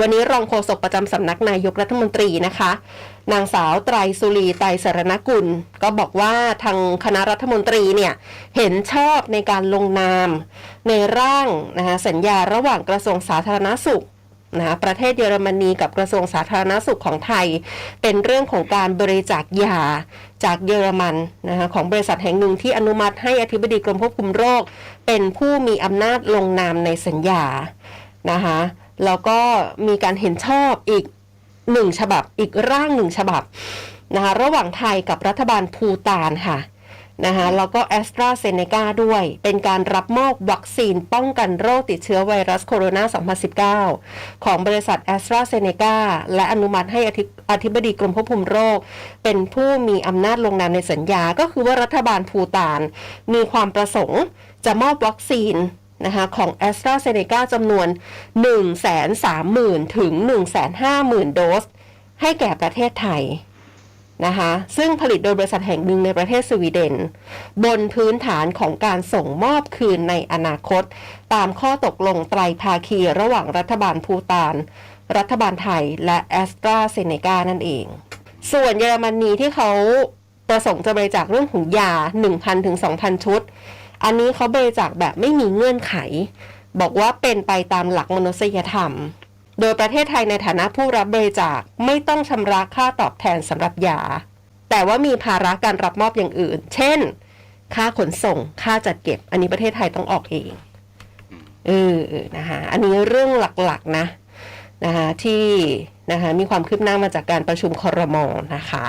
วันนี้รองโฆษกประจำสำนักนายกรัฐมนตรีนะคะ นางสาวไตรสุรีไตรสรณกุล ก็บอกว่าทางคณะรัฐมนตรีเนี่ย เห็นชอบในการลงนาม ในร่างนะคะสัญญาระหว่างกระทรวงสาธารณสุขนะคะประเทศเยอรมนีกับกระทรวงสาธารณสุขของไทย เป็นเรื่องของการบริจาคยาจากเยอรมันนะคะของบริษัทแห่งหนึ่งที่อนุมัติให้อธิบดีกรมควบคุมโรค เป็นผู้มีอำนาจลงนามในสัญญานะคะ แล้วก็มีการเห็นชอบอีกหนึ่งฉบับอีกร่างหนึ่งฉบับนะคะระหว่างไทยกับรัฐบาลภูตานค่ะนะคะแล้วก็แอสตราเซเนกาด้วย เป็นการรับมอบวัคซีนป้องกันโรคติดเชื้อไวรัสโคโรนา 2019 ของบริษัทแอสตราเซเนกาและอนุมัติให้อธิบดีกรมควบคุมโรค เป็นผู้มีอำนาจลงนามในสัญญา ก็คือว่ารัฐบาลภูตาน มีความประสงค์จะมอบวัคซีน นะคะของ a s t r a z เซ e c a จำนวน 130,000 ถึง 150,000 โดส ให้แก่ประเทศไทยนะคะซึ่งผลิตโดยบริษัทแห่งหนึ่งในประเทศสวีเดน บนพื้นฐานของการส่งมอบคืนในอนาคต ตามข้อตกลงไตรภาคีระหว่างรัฐบาลภูตาน รัฐบาลไทยและ a s t r a z เซ e c a นั่นเอง ส่วนเยอรมนีที่เขาประสงค์จะบริจาคเรื่องของยา 1,000ถึง2,000 ชุด อันนี้เขาบริจาคแบบไม่มีเงื่อนไข บอกว่าเป็นไปตามหลักมนุษยธรรม โดยประเทศไทยในฐานะผู้รับบริจาคไม่ต้องชำระค่าตอบแทนสำหรับยา แต่ว่ามีภาระการรับมอบอย่างอื่น เช่น ค่าขนส่ง ค่าจัดเก็บ อันนี้ประเทศไทยต้องออกเอง เออนะคะอันนี้เรื่องหลักๆนะนะคะที่นะคะมีความคืบหน้ามาจากการประชุมครมนะคะ